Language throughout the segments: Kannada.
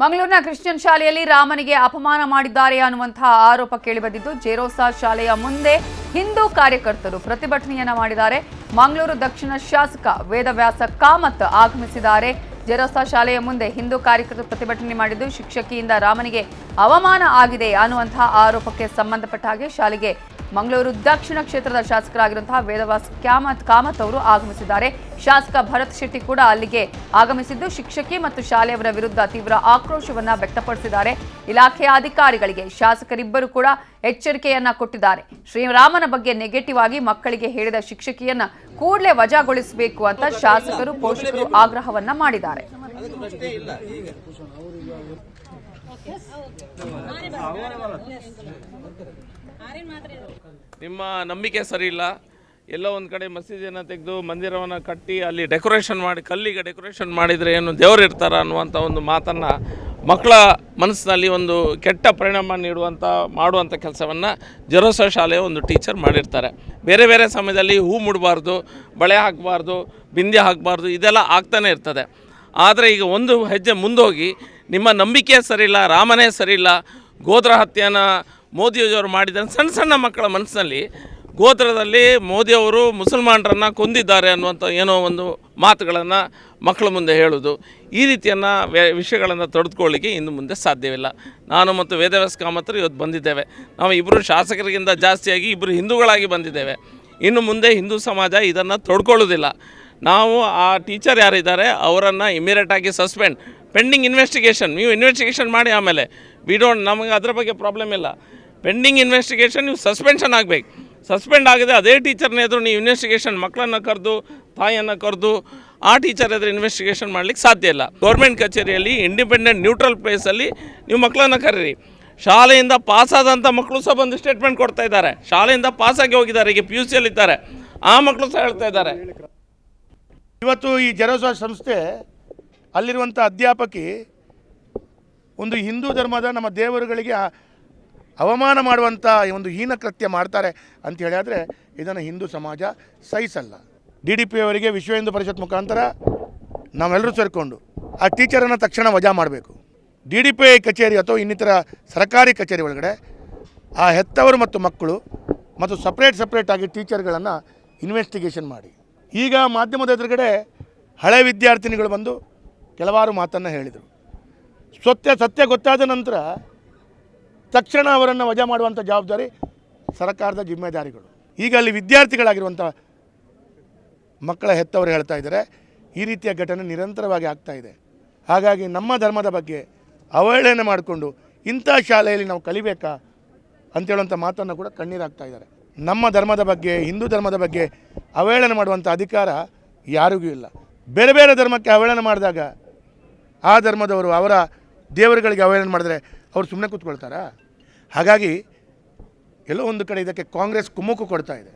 ಮಂಗಳೂರಿನ ಕ್ರಿಶ್ಚಿಯನ್ ಶಾಲೆಯಲ್ಲಿ ರಾಮನಿಗೆ ಅಪಮಾನ ಮಾಡಿದ್ದಾರೆ ಅನ್ನುವಂತಹ ಆರೋಪ ಕೇಳಿಬಂದಿದ್ದು, ಜೇರೋಸಾ ಶಾಲೆಯ ಮುಂದೆ ಹಿಂದೂ ಕಾರ್ಯಕರ್ತರು ಪ್ರತಿಭಟನೆಯನ್ನ ಮಾಡಿದ್ದಾರೆ. ಮಂಗಳೂರು ದಕ್ಷಿಣ ಶಾಸಕ ವೇದವ್ಯಾಸ ಕಾಮತ್ ಆಗಮಿಸಿದ್ದಾರೆ. ಜೆರೋಸಾ ಶಾಲೆಯ ಮುಂದೆ ಹಿಂದೂ ಕಾರ್ಯಕರ್ತರು ಪ್ರತಿಭಟನೆ ಮಾಡಿದ್ದು, ಶಿಕ್ಷಕಿಯಿಂದ ರಾಮನಿಗೆ ಅವಮಾನ ಆಗಿದೆ ಅನ್ನುವಂತಹ ಆರೋಪಕ್ಕೆ ಸಂಬಂಧಪಟ್ಟ ಹಾಗೆ ಶಾಲೆಗೆ ಮಂಗಳೂರು ದಕ್ಷಿಣ ಕ್ಷೇತ್ರದ ಶಾಸಕರಾಗಿರುವಂತಹ ವೇದವಾಸ್ ಕ್ಯಾಮತ್ ಕಾಮತ್ ಅವರು ಆಗಮಿಸಿದ್ದಾರೆ. ಶಾಸಕ ಭರತ್ ಶೆಟ್ಟಿ ಕೂಡ ಅಲ್ಲಿಗೆ ಆಗಮಿಸಿದ್ದು. ಶಿಕ್ಷಕಿ ಮತ್ತು ಶಾಲೆಯವರ ವಿರುದ್ಧ ತೀವ್ರ ಆಕ್ರೋಶವನ್ನ ವ್ಯಕ್ತಪಡಿಸಿದ್ದಾರೆ. ಇಲಾಖೆಯ ಅಧಿಕಾರಿಗಳಿಗೆ ಶಾಸಕರಿಬ್ಬರು ಕೂಡ ಎಚ್ಚರಿಕೆಯನ್ನ ಕೊಟ್ಟಿದ್ದಾರೆ. ಶ್ರೀರಾಮನ ಬಗ್ಗೆ ನೆಗೆಟಿವ್ ಆಗಿ ಮಕ್ಕಳಿಗೆ ಹೇಳಿದ ಶಿಕ್ಷಕಿಯನ್ನ ಕೂಡಲೇ ವಜಾಗೊಳಿಸಬೇಕು ಅಂತ ಶಾಸಕರು ಪೋಷಕರು ಆಗ್ರಹವನ್ನ ಮಾಡಿದ್ದಾರೆ. ನಿಮ್ಮ ನಂಬಿಕೆ ಸರಿ ಇಲ್ಲ. ಎಲ್ಲೋ ಒಂದು ಕಡೆ ಮಸೀದಿಯನ್ನು ತೆಗೆದು ಮಂದಿರವನ್ನು ಕಟ್ಟಿ ಅಲ್ಲಿ ಡೆಕೋರೇಷನ್ ಮಾಡಿ, ಕಲ್ಲಿಗೆ ಡೆಕೋರೇಷನ್ ಮಾಡಿದರೆ ಏನು ದೇವರು ಇರ್ತಾರ ಅನ್ನುವಂಥ ಒಂದು ಮಾತನ್ನು ಮಕ್ಕಳ ಮನಸ್ಸಿನಲ್ಲಿ ಒಂದು ಕೆಟ್ಟ ಪರಿಣಾಮ ನೀಡುವಂಥ ಮಾಡುವಂಥ ಕೆಲಸವನ್ನು ಜರೋಸ ಶಾಲೆಯ ಒಂದು ಟೀಚರ್ ಮಾಡಿರ್ತಾರೆ. ಬೇರೆ ಬೇರೆ ಸಮಯದಲ್ಲಿ ಹೂ ಮುಡಬಾರ್ದು, ಬಳೆ ಹಾಕಬಾರ್ದು, ಬಿಂದಿ ಹಾಕಬಾರ್ದು, ಇದೆಲ್ಲ ಆಗ್ತಾನೆ ಇರ್ತದೆ. ಆದರೆ ಈಗ ಒಂದು ಹೆಜ್ಜೆ ಮುಂದೋಗಿ, ನಿಮ್ಮ ನಂಬಿಕೆ ಸರಿಯಿಲ್ಲ ರಾಮನೇ ಸರಿಯಿಲ್ಲ ಗೋದ್ರ ಹತ್ಯೆನ ಮೋದಿಯವರು ಮಾಡಿದ ಸಣ್ಣ ಸಣ್ಣ ಮಕ್ಕಳ ಮನಸ್ಸಿನಲ್ಲಿ ಗೋತ್ರದಲ್ಲಿ ಮೋದಿಯವರು ಮುಸಲ್ಮಾನರನ್ನು ಕೊಂದಿದ್ದಾರೆ ಅನ್ನುವಂಥ ಏನೋ ಒಂದು ಮಾತುಗಳನ್ನು ಮಕ್ಕಳ ಮುಂದೆ ಹೇಳೋದು. ಈ ರೀತಿಯನ್ನು ವಿಷಯಗಳನ್ನು ತೊಡೆದುಕೊಳ್ಳಿಕ್ಕೆ ಇನ್ನು ಮುಂದೆ ಸಾಧ್ಯವಿಲ್ಲ. ನಾನು ಮತ್ತು ವೇದವ್ಯಾಸ ಮಾತ್ರ ಇವತ್ತು ಬಂದಿದ್ದೇವೆ. ನಾವು ಇಬ್ಬರು ಶಾಸಕರಿಗಿಂತ ಜಾಸ್ತಿಯಾಗಿ ಇಬ್ಬರು ಹಿಂದೂಗಳಾಗಿ ಬಂದಿದ್ದೇವೆ. ಇನ್ನು ಮುಂದೆ ಹಿಂದೂ ಸಮಾಜ ಇದನ್ನು ತೊಡ್ಕೊಳ್ಳೋದಿಲ್ಲ ನಾವು ಆ ಟೀಚರ್ ಯಾರಿದ್ದಾರೆ ಅವರನ್ನು ಇಮಿಡಿಯೇಟಾಗಿ ಸಸ್ಪೆಂಡ್. Pending investigation. ನೀವು ಇನ್ವೆಸ್ಟಿಗೇಷನ್ ಮಾಡಿ ಆಮೇಲೆ. ವಿ ಡೋಂಟ್ ನಮಗೆ ಅದರ ಬಗ್ಗೆ ಪ್ರಾಬ್ಲಮ್ ಇಲ್ಲ. ಪೆಂಡಿಂಗ್ ಇನ್ವೆಸ್ಟಿಗೇಷನ್ ನೀವು ಸಸ್ಪೆನ್ಷನ್ ಆಗಬೇಕು. ಸಸ್ಪೆಂಡ್ ಆಗಿದೆ ಅದೇ ಟೀಚರ್ನ ಎದುರು ನೀವು ಇನ್ವೆಸ್ಟಿಗೇಷನ್ ಮಕ್ಕಳನ್ನು ಕರೆದು, ತಾಯಿಯನ್ನು ಕರೆದು, ಆ ಟೀಚರ್ ಎದುರು ಇನ್ವೆಸ್ಟಿಗೇಷನ್ ಮಾಡಲಿಕ್ಕೆ ಸಾಧ್ಯ ಇಲ್ಲ. ಗೌರ್ಮೆಂಟ್ ಕಚೇರಿಯಲ್ಲಿ ಇಂಡಿಪೆಂಡೆಂಟ್ ನ್ಯೂಟ್ರಲ್ ಪ್ಲೇಸಲ್ಲಿ ನೀವು ಮಕ್ಕಳನ್ನು ಕರೀರಿ. ಶಾಲೆಯಿಂದ ಪಾಸಾದಂಥ ಮಕ್ಕಳು ಸಹ ಬಂದು ಸ್ಟೇಟ್ಮೆಂಟ್ ಕೊಡ್ತಾ ಇದ್ದಾರೆ. ಶಾಲೆಯಿಂದ ಪಾಸಾಗಿ ಹೋಗಿದ್ದಾರೆ, ಈಗ ಪಿ ಯು ಸಿಯಲ್ಲಿದ್ದಾರೆ ಆ ಮಕ್ಕಳು ಸಹ ಹೇಳ್ತಾ ಇದ್ದಾರೆ. ಇವತ್ತು ಈ ಜರೋಸಾ ಸಂಸ್ಥೆ ಅಲ್ಲಿರುವಂಥ ಅಧ್ಯಾಪಕಿ ಒಂದು ಹಿಂದೂ ಧರ್ಮದ ನಮ್ಮ ದೇವರುಗಳಿಗೆ ಅವಮಾನ ಮಾಡುವಂಥ ಒಂದು ಹೀನ ಕೃತ್ಯ ಮಾಡ್ತಾರೆ ಅಂತ ಹೇಳಿದ್ರೆ ಇದನ್ನು ಹಿಂದೂ ಸಮಾಜ ಸಹಿಸಲ್ಲ. ಡಿ ಡಿ ಪಿ ಅವರಿಗೆ ವಿಶ್ವ ಹಿಂದೂ ಪರಿಷತ್ ಮುಖಾಂತರ ನಾವೆಲ್ಲರೂ ಸೇರಿಕೊಂಡು ಆ ಟೀಚರನ್ನು ತಕ್ಷಣ ವಜಾ ಮಾಡಬೇಕು. ಡಿ ಡಿ ಪಿ ಕಚೇರಿ ಅಥವಾ ಇನ್ನಿತರ ಸರ್ಕಾರಿ ಕಚೇರಿ ಒಳಗಡೆ ಆ ಹೆತ್ತವರು ಮತ್ತು ಮಕ್ಕಳು ಮತ್ತು ಸಪ್ರೇಟ್ ಸಪ್ರೇಟ್ ಆಗಿ ಟೀಚರ್ಗಳನ್ನು ಇನ್ವೆಸ್ಟಿಗೇಷನ್ ಮಾಡಿ. ಈಗ ಮಾಧ್ಯಮದ ಎದುರುಗಡೆ ಹಳೆ ವಿದ್ಯಾರ್ಥಿನಿಗಳು ಬಂದು ಕೆಲವಾರು ಮಾತನ್ನು ಹೇಳಿದರು. ಸತ್ಯ ಸತ್ಯ ಗೊತ್ತಾದ ನಂತರ ತಕ್ಷಣ ಅವರನ್ನು ವಜಾ ಮಾಡುವಂಥ ಜವಾಬ್ದಾರಿ ಸರ್ಕಾರದ ಜಿಮ್ಮೆದಾರಿಗಳು. ಈಗ ಅಲ್ಲಿ ವಿದ್ಯಾರ್ಥಿಗಳಾಗಿರುವಂಥ ಮಕ್ಕಳ ಹೆತ್ತವರು ಹೇಳ್ತಾ ಇದ್ದಾರೆ, ಈ ರೀತಿಯ ಘಟನೆ ನಿರಂತರವಾಗಿ ಆಗ್ತಾ ಇದೆ. ಹಾಗಾಗಿ ನಮ್ಮ ಧರ್ಮದ ಬಗ್ಗೆ ಅವಹೇಳನೆ ಮಾಡಿಕೊಂಡು ಇಂಥ ಶಾಲೆಯಲ್ಲಿ ನಾವು ಕಲಿಬೇಕಾ ಅಂತೇಳುವಂಥ ಮಾತನ್ನು ಕೂಡ ಕಣ್ಣೀರಾಗ್ತಾ ಇದ್ದಾರೆ. ನಮ್ಮ ಧರ್ಮದ ಬಗ್ಗೆ, ಹಿಂದೂ ಧರ್ಮದ ಬಗ್ಗೆ ಅವಹೇಳನೆ ಮಾಡುವಂಥ ಅಧಿಕಾರ ಯಾರಿಗೂ ಇಲ್ಲ. ಬೇರೆ ಬೇರೆ ಧರ್ಮಕ್ಕೆ ಅವಹೇಳನೆ ಮಾಡಿದಾಗ ಆ ಧರ್ಮದವರು ಅವರ ದೇವರುಗಳಿಗೆ ಅವಹೇಳನೆ ಮಾಡಿದ್ರೆ ಅವ್ರು ಸುಮ್ಮನೆ ಕೂತ್ಕೊಳ್ತಾರಾ? ಹಾಗಾಗಿ ಎಲ್ಲೋ ಒಂದು ಕಡೆ ಇದಕ್ಕೆ ಕಾಂಗ್ರೆಸ್ ಕುಮ್ಮಕ್ಕು ಕೊಡ್ತಾ ಇದೆ.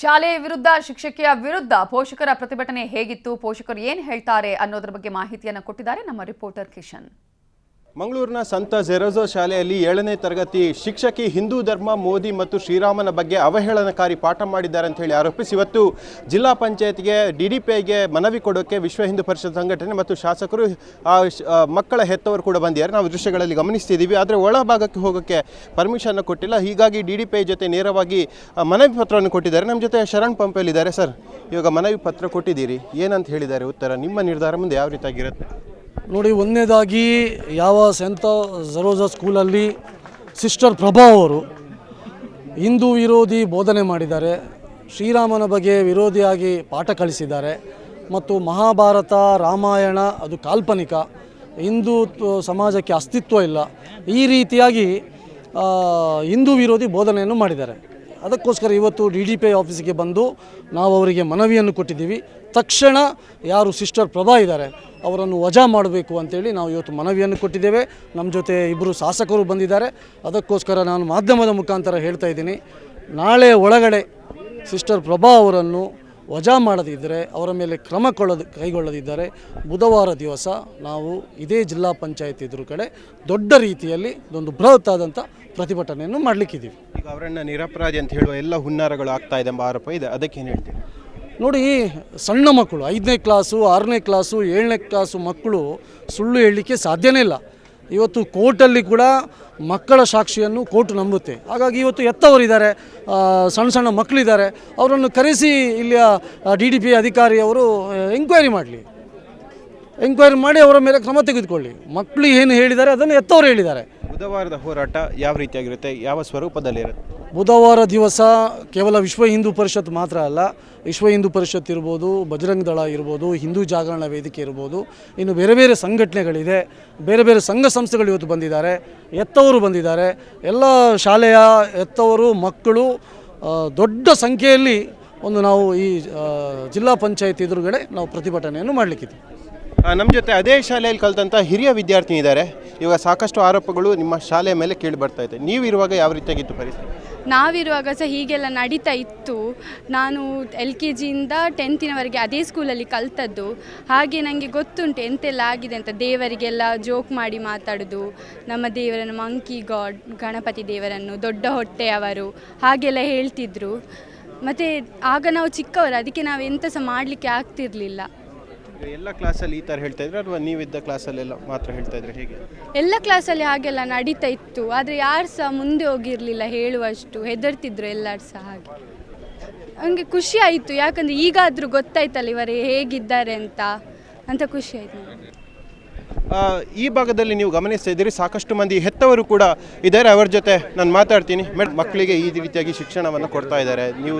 ಶಾಲೆಯ ವಿರುದ್ಧ ಶಿಕ್ಷಕಿಯ ವಿರುದ್ಧ ಪೋಷಕರ ಪ್ರತಿಭಟನೆ ಹೇಗಿತ್ತು, ಪೋಷಕರು ಏನು ಹೇಳ್ತಾರೆ ಅನ್ನೋದ್ರ ಬಗ್ಗೆ ಮಾಹಿತಿಯನ್ನು ಕೊಟ್ಟಿದ್ದಾರೆ ನಮ್ಮ ರಿಪೋರ್ಟರ್ ಕಿಶನ್. ಮಂಗಳೂರಿನ ಸಂತ ಜೆರೋಜೋ ಶಾಲೆಯಲ್ಲಿ ಏಳನೇ ತರಗತಿ ಶಿಕ್ಷಕಿ ಹಿಂದೂ ಧರ್ಮ ಮೋದಿ ಮತ್ತು ಶ್ರೀರಾಮನ ಬಗ್ಗೆ ಅವಹೇಳನಕಾರಿ ಪಾಠ ಮಾಡಿದ್ದಾರೆ ಅಂತ ಹೇಳಿ ಆರೋಪಿಸಿ. ಇವತ್ತು ಜಿಲ್ಲಾ ಪಂಚಾಯತ್ಗೆ ಡಿ ಡಿ ಪಿಐಗೆ ಮನವಿ ಕೊಡೋಕ್ಕೆ ವಿಶ್ವ ಹಿಂದೂ ಪರಿಷತ್ ಸಂಘಟನೆ ಮತ್ತು ಶಾಸಕರು, ಆ ಮಕ್ಕಳ ಹೆತ್ತವರು ಕೂಡ ಬಂದಿದ್ದಾರೆ. ನಾವು ದೃಶ್ಯಗಳಲ್ಲಿ ಗಮನಿಸ್ತಿದ್ದೀವಿ. ಆದರೆ ಒಳಭಾಗಕ್ಕೆ ಹೋಗೋಕ್ಕೆ ಪರ್ಮಿಷನ್ ಕೊಟ್ಟಿಲ್ಲ. ಹೀಗಾಗಿ ಡಿ ಡಿ ಪಿ ಜೊತೆ ನೇರವಾಗಿ ಮನವಿ ಪತ್ರವನ್ನು ಕೊಟ್ಟಿದ್ದಾರೆ. ನಮ್ಮ ಜೊತೆ ಶರಣ್ ಪಂಪೆಯಲ್ಲಿದ್ದಾರೆ ಸರ್. ಇವಾಗ ಮನವಿ ಪತ್ರ ಕೊಟ್ಟಿದ್ದೀರಿ. ಏನಂತ ಹೇಳಿದ್ದಾರೆ? ಉತ್ತರ ನಿಮ್ಮ ನಿರ್ಧಾರ ಮುಂದೆ ಯಾವ ರೀತಿಯಾಗಿರುತ್ತೆ? ನೋಡಿ, ಒಂದನೇದಾಗಿ ಯಾವ ಸೆಂತ ಜರೋಜಾ ಸ್ಕೂಲಲ್ಲಿ ಸಿಸ್ಟರ್ ಪ್ರಭಾ ಅವರು ಹಿಂದೂ ವಿರೋಧಿ ಬೋಧನೆ ಮಾಡಿದ್ದಾರೆ. ಶ್ರೀರಾಮನ ಬಗ್ಗೆ ವಿರೋಧಿಯಾಗಿ ಪಾಠ ಕಲಿಸಿದ್ದಾರೆ. ಮತ್ತು ಮಹಾಭಾರತ, ರಾಮಾಯಣ, ಅದು ಕಾಲ್ಪನಿಕ. ಹಿಂದೂ ಸಮಾಜಕ್ಕೆ ಅಸ್ತಿತ್ವ ಇಲ್ಲ. ಈ ರೀತಿಯಾಗಿ ಹಿಂದೂ ವಿರೋಧಿ ಬೋಧನೆಯನ್ನು ಮಾಡಿದ್ದಾರೆ. ಅದಕ್ಕೋಸ್ಕರ ಇವತ್ತು ಡಿ ಡಿ ಪಿ ಆಫೀಸಿಗೆ ಬಂದು ನಾವು ಅವರಿಗೆ ಮನವಿಯನ್ನು ಕೊಟ್ಟಿದ್ದೀವಿ. ತಕ್ಷಣ ಯಾರು ಸಿಸ್ಟರ್ ಪ್ರಭಾ ಇದ್ದಾರೆ, ಅವರನ್ನು ವಜಾ ಮಾಡಬೇಕು ಅಂತೇಳಿ ನಾವು ಇವತ್ತು ಮನವಿಯನ್ನು ಕೊಟ್ಟಿದ್ದೇವೆ. ನಮ್ಮ ಜೊತೆ ಇಬ್ಬರು ಶಾಸಕರು ಬಂದಿದ್ದಾರೆ. ಅದಕ್ಕೋಸ್ಕರ ನಾನು ಮಾಧ್ಯಮದ ಮುಖಾಂತರ ಹೇಳ್ತಾ ಇದ್ದೀನಿ. ನಾಳೆ ಒಳಗಡೆ ಸಿಸ್ಟರ್ ಪ್ರಭಾ ಅವರನ್ನು ವಜಾ ಮಾಡದಿದ್ದರೆ, ಅವರ ಮೇಲೆ ಕ್ರಮ ಕೊಳ್ಳದ ಕೈಗೊಳ್ಳದಿದ್ದರೆ ಬುಧವಾರ ದಿವಸ ನಾವು ಇದೇ ಜಿಲ್ಲಾ ಪಂಚಾಯತ್ ಎದುರು ಕಡೆ ದೊಡ್ಡ ರೀತಿಯಲ್ಲಿ ಒಂದು ಬೃಹತ್ ಆದಂಥ ಪ್ರತಿಭಟನೆಯನ್ನು ಮಾಡಲಿಕ್ಕಿದ್ದೀವಿ. ಈಗ ಅವರನ್ನು ನಿರಪರಾಧಿ ಅಂತ ಹೇಳುವ ಎಲ್ಲ ಹುನ್ನಾರಗಳು ಆಗ್ತಾ ಇದೆ ಎಂಬ ಆರೋಪ ಇದೆ. ಏನು ಹೇಳ್ತೀರಿ? ನೋಡಿ, ಸಣ್ಣ ಮಕ್ಕಳು, ಐದನೇ ಕ್ಲಾಸು ಆರನೇ ಕ್ಲಾಸು ಏಳನೇ ಕ್ಲಾಸು ಮಕ್ಕಳು ಸುಳ್ಳು ಹೇಳಲಿಕ್ಕೆ ಸಾಧ್ಯನೇ ಇಲ್ಲ. ಇವತ್ತು ಕೋರ್ಟಲ್ಲಿ ಕೂಡ ಮಕ್ಕಳ ಸಾಕ್ಷಿಯನ್ನು ಕೋರ್ಟ್ ನಂಬುತ್ತೆ. ಹಾಗಾಗಿ ಇವತ್ತು ಎತ್ತವರಿದ್ದಾರೆ ಸಣ್ಣ ಸಣ್ಣ ಮಕ್ಕಳಿದ್ದಾರೆ. ಅವರನ್ನು ಕರೆಸಿ ಇಲ್ಲಿಯ ಡಿ ಡಿ ಪಿ ಅಧಿಕಾರಿಯವರು ಎಂಕ್ವೈರಿ ಮಾಡಲಿ. ಎಂಕ್ವೈರಿ ಮಾಡಿ ಅವರ ಮೇಲೆ ಕ್ರಮ ತೆಗೆದುಕೊಳ್ಳಿ. ಮಕ್ಕಳು ಏನು ಹೇಳಿದ್ದಾರೆ ಅದನ್ನು ಎತ್ತವರು ಹೇಳಿದ್ದಾರೆ. ಬುಧವಾರದ ಹೋರಾಟ ಯಾವ ರೀತಿಯಾಗಿರುತ್ತೆ? ಯಾವ ಸ್ವರೂಪದಲ್ಲಿರುತ್ತೆ ಬುಧವಾರ ದಿವಸ ಕೇವಲ ವಿಶ್ವ ಹಿಂದೂ ಪರಿಷತ್ ಮಾತ್ರ ಅಲ್ಲ, ವಿಶ್ವ ಹಿಂದೂ ಪರಿಷತ್ ಇರ್ಬೋದು, ಬಜರಂಗ್ ದಳ ಇರ್ಬೋದು, ಹಿಂದೂ ಜಾಗರಣ ವೇದಿಕೆ ಇರ್ಬೋದು, ಇನ್ನು ಬೇರೆ ಬೇರೆ ಸಂಘಟನೆಗಳಿದೆ. ಬೇರೆ ಬೇರೆ ಸಂಘ ಸಂಸ್ಥೆಗಳು ಇವತ್ತು ಬಂದಿದ್ದಾರೆ. ಎತ್ತವರು ಬಂದಿದ್ದಾರೆ. ಎಲ್ಲ ಶಾಲೆಯ ಎತ್ತವರು, ಮಕ್ಕಳು ದೊಡ್ಡ ಸಂಖ್ಯೆಯಲ್ಲಿ ಒಂದು ನಾವು ಈ ಜಿಲ್ಲಾ ಪಂಚಾಯತ್ ಎದುರುಗಡೆ ನಾವು ಪ್ರತಿಭಟನೆಯನ್ನು ಮಾಡಲಿಕ್ಕಿದೆ ನಮ್ಮ ಜೊತೆ ಅದೇ ಶಾಲೆಯಲ್ಲಿ ಕಲಿತಂಥ ಹಿರಿಯ ವಿದ್ಯಾರ್ಥಿ ಇದ್ದಾರೆ. ಇವಾಗ ಸಾಕಷ್ಟು ಆರೋಪಗಳು ನಿಮ್ಮ ಶಾಲೆಯ ಮೇಲೆ ಕೇಳಿ ಬರ್ತಾ ಇದೆ. ನೀವಿರುವಾಗ ಯಾವ ರೀತಿಯಾಗಿತ್ತು ಪರಿಸ್ಥಿತಿ? ನಾವಿರುವಾಗ ಸಹ ಹೀಗೆಲ್ಲ ನಡೀತಾ ಇತ್ತು. ನಾನು ಎಲ್ ಕೆ ಜಿಯಿಂದ ಟೆಂತಿನವರೆಗೆ ಅದೇ ಸ್ಕೂಲಲ್ಲಿ ಕಲ್ತದ್ದು. ಹಾಗೆ ನನಗೆ ಗೊತ್ತುಂಟು ಎಂತೆಲ್ಲ ಆಗಿದೆ ಅಂತ. ದೇವರಿಗೆಲ್ಲ ಜೋಕ್ ಮಾಡಿ ಮಾತಾಡೋದು. ನಮ್ಮ ದೇವರನ್ನು ಮಂಕಿ ಗಾಡ್ ಗಣಪತಿ ದೇವರನ್ನು, ದೊಡ್ಡ ಹೊಟ್ಟೆಯವರು ಹಾಗೆಲ್ಲ ಹೇಳ್ತಿದ್ರು. ಮತ್ತು ಆಗ ನಾವು ಚಿಕ್ಕವರು, ಅದಕ್ಕೆ ನಾವು ಎಂತ ಸಹ ಮಾಡಲಿಕ್ಕೆ ಆಗ್ತಿರಲಿಲ್ಲ. ಎಲ್ಲ ಕ್ಲಾಸಲ್ಲಿ ಈ ಥರ ಹೇಳ್ತಾ ಇದ್ರೆ? ಅಥವಾ ನೀವಿದ್ದ ಕ್ಲಾಸಲ್ಲೆಲ್ಲ ಮಾತ್ರ ಹೇಳ್ತಾ ಇದ್ರೆ? ಹೇಗೆ? ಎಲ್ಲ ಕ್ಲಾಸಲ್ಲಿ ಹಾಗೆಲ್ಲ ನಡೀತಾ ಇತ್ತು. ಆದರೆ ಯಾರು ಸಹ ಮುಂದೆ ಹೋಗಿರಲಿಲ್ಲ ಹೇಳುವಷ್ಟು ಹೆದರ್ತಿದ್ರು ಎಲ್ಲರೂ ಸಹ ಹಾಗೆ. ನನಗೆ ಖುಷಿ ಆಯಿತು. ಯಾಕಂದರೆ ಈಗಾದರೂ ಗೊತ್ತಾಯ್ತಲ್ಲ ಇವರು ಹೇಗಿದ್ದಾರೆ ಅಂತ. ಅಂತ ಖುಷಿ ಆಯಿತು ಆ, ಈ ಭಾಗದಲ್ಲಿ ನೀವು ಗಮನಿಸ್ತಾ ಇದ್ದೀರಿ. ಸಾಕಷ್ಟು ಮಂದಿ ಹೆತ್ತವರು ಕೂಡ ಇದ್ದಾರೆ. ಅವರ ಜೊತೆ ನಾನು ಮಾತಾಡ್ತೀನಿ. ಮೇಡಮ್ ಮಕ್ಕಳಿಗೆ ಈ ರೀತಿಯಾಗಿ ಶಿಕ್ಷಣವನ್ನು ಕೊಡ್ತಾ ಇದ್ದಾರೆ. ನೀವು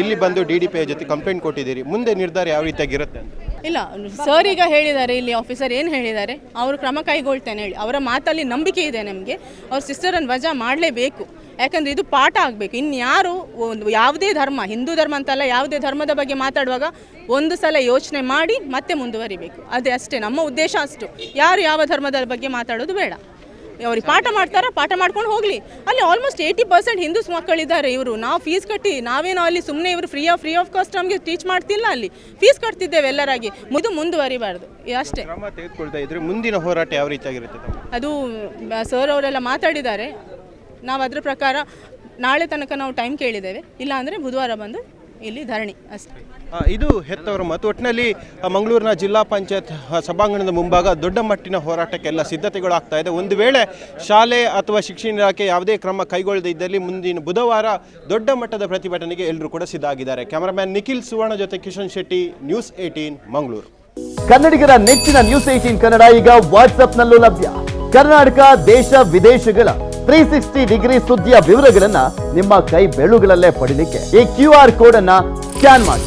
ಇಲ್ಲಿ ಬಂದು ಡಿ ಡಿ ಪಿ ಜೊತೆ ಕಂಪ್ಲೇಂಟ್ ಕೊಟ್ಟಿದ್ದೀರಿ. ಮುಂದೆ ನಿರ್ಧಾರ ಯಾವ ರೀತಿಯಾಗಿರುತ್ತೆ ಅಂತ? ಇಲ್ಲ ಸರ್ ಈಗ ಹೇಳಿದ್ದಾರೆ, ಇಲ್ಲಿ ಆಫೀಸರ್ ಏನು ಹೇಳಿದ್ದಾರೆ, ಅವರು ಕ್ರಮ ಕೈಗೊಳ್ತೇನೆ ಹೇಳಿ. ಅವರ ಮಾತಲ್ಲಿ ನಂಬಿಕೆ ಇದೆ ನಮಗೆ. ಅವ್ರ ಸಿಸ್ಟರನ್ನು ವಜಾ ಮಾಡಲೇಬೇಕು. ಯಾಕಂದರೆ ಇದು ಪಾಠ ಆಗಬೇಕು. ಇನ್ಯಾರು ಒಂದು ಯಾವುದೇ ಧರ್ಮ, ಹಿಂದೂ ಧರ್ಮ ಅಂತಲ್ಲ, ಯಾವುದೇ ಧರ್ಮದ ಬಗ್ಗೆ ಮಾತಾಡುವಾಗ ಒಂದು ಸಲ ಯೋಚನೆ ಮಾಡಿ ಮತ್ತೆ ಮುಂದುವರಿಬೇಕು. ಅದೇ ಅಷ್ಟೇ, ನಮ್ಮ ಉದ್ದೇಶ ಅಷ್ಟು. ಯಾರು ಯಾವ ಧರ್ಮದ ಬಗ್ಗೆ ಮಾತಾಡೋದು ಬೇಡ. ಅವ್ರಿಗೆ ಪಾಠ ಮಾಡ್ತಾರೆ? ಪಾಠ ಮಾಡ್ಕೊಂಡು ಹೋಗಲಿ. ಅಲ್ಲಿ ಆಲ್ಮೋಸ್ಟ್ ಏಯ್ಟಿ ಪರ್ಸೆಂಟ್ ಹಿಂದೂಸ್ ಮಕ್ಕಳಿದ್ದಾರೆ ಇವರು. ನಾವು ಫೀಸ್ ಕಟ್ಟಿ ನಾವೇನೋ ಅಲ್ಲಿ ಸುಮ್ಮನೆ ಇವರು free of free of cost ನಮಗೆ ಟೀಚ್ ಮಾಡ್ತಿಲ್ಲ ಅಲ್ಲಿ. ಫೀಸ್ ಕಟ್ತಿದ್ದೇವೆ ಎಲ್ಲರಾಗಿ. ಮುದು ಮುಂದುವರಿಬಾರ್ದು. ಅಷ್ಟೇ. ತೆಗೆದುಕೊಳ್ತಾ ಇದ್ರೆ ಮುಂದಿನ ಹೋರಾಟ ಯಾವ ರೀತಿಯಾಗಿರುತ್ತೆ ಅದು ಸರ್ ಅವರೆಲ್ಲ ಮಾತಾಡಿದ್ದಾರೆ. ನಾವು ಅದ್ರ ಪ್ರಕಾರ ನಾಳೆ ತನಕ ನಾವು ಟೈಮ್ ಕೇಳಿದ್ದೇವೆ. ಇಲ್ಲಾಂದರೆ ಬುಧವಾರ ಬಂದು ಇಲ್ಲಿ ಧರಣಿ. ಅಷ್ಟೇ. ಇದು ಹೆತ್ತವರ ಮತ್ತು ಒಟ್ಟಿನಲ್ಲಿ ಮಂಗಳೂರಿನ ಜಿಲ್ಲಾ ಪಂಚಾಯತ್ ಸಭಾಂಗಣದ ಮುಂಭಾಗ ದೊಡ್ಡ ಮಟ್ಟಿನ ಹೋರಾಟಕ್ಕೆಲ್ಲ ಸಿದ್ಧತೆಗಳು ಆಗ್ತಾ ಇದೆ. ಒಂದು ವೇಳೆ ಶಾಲೆ ಅಥವಾ ಶಿಕ್ಷಣ ಇಲಾಖೆ ಯಾವುದೇ ಕ್ರಮ ಕೈಗೊಳ್ಳದೇ ಇದ್ದಲ್ಲಿ ಮುಂದಿನ ಬುಧವಾರ ದೊಡ್ಡ ಮಟ್ಟದ ಪ್ರತಿಭಟನೆಗೆ ಎಲ್ಲರೂ ಕೂಡ ಸಿದ್ಧ ಆಗಿದ್ದಾರೆ ಕ್ಯಾಮರಾಮ್ಯಾನ್ ನಿಖಿಲ್ ಸುವರ್ಣ ಜೊತೆ ಕಿಶನ್ ಶೆಟ್ಟಿ, ನ್ಯೂಸ್ ಏಟೀನ್ ಮಂಗಳೂರು. ಕನ್ನಡಿಗರ ನೆಚ್ಚಿನ ನ್ಯೂಸ್ ಏಟೀನ್ ಕನ್ನಡ ಈಗ ವಾಟ್ಸ್ಆಪ್ನಲ್ಲೂ ಲಭ್ಯ. ಕರ್ನಾಟಕ, ದೇಶ, ವಿದೇಶಗಳ ತ್ರೀ ಸಿಕ್ಸ್ಟಿ ಡಿಗ್ರಿ ಸುದ್ದಿಯ ವಿವರಗಳನ್ನ ನಿಮ್ಮ ಕೈ ಬೆಳುಗಳಲ್ಲೇ ಪಡೀಲಿಕ್ಕೆ ಈ ಕ್ಯೂ ಆರ್ ಕೋಡ್ ಅನ್ನ ಸ್ಕ್ಯಾನ್ ಮಾಡಿ.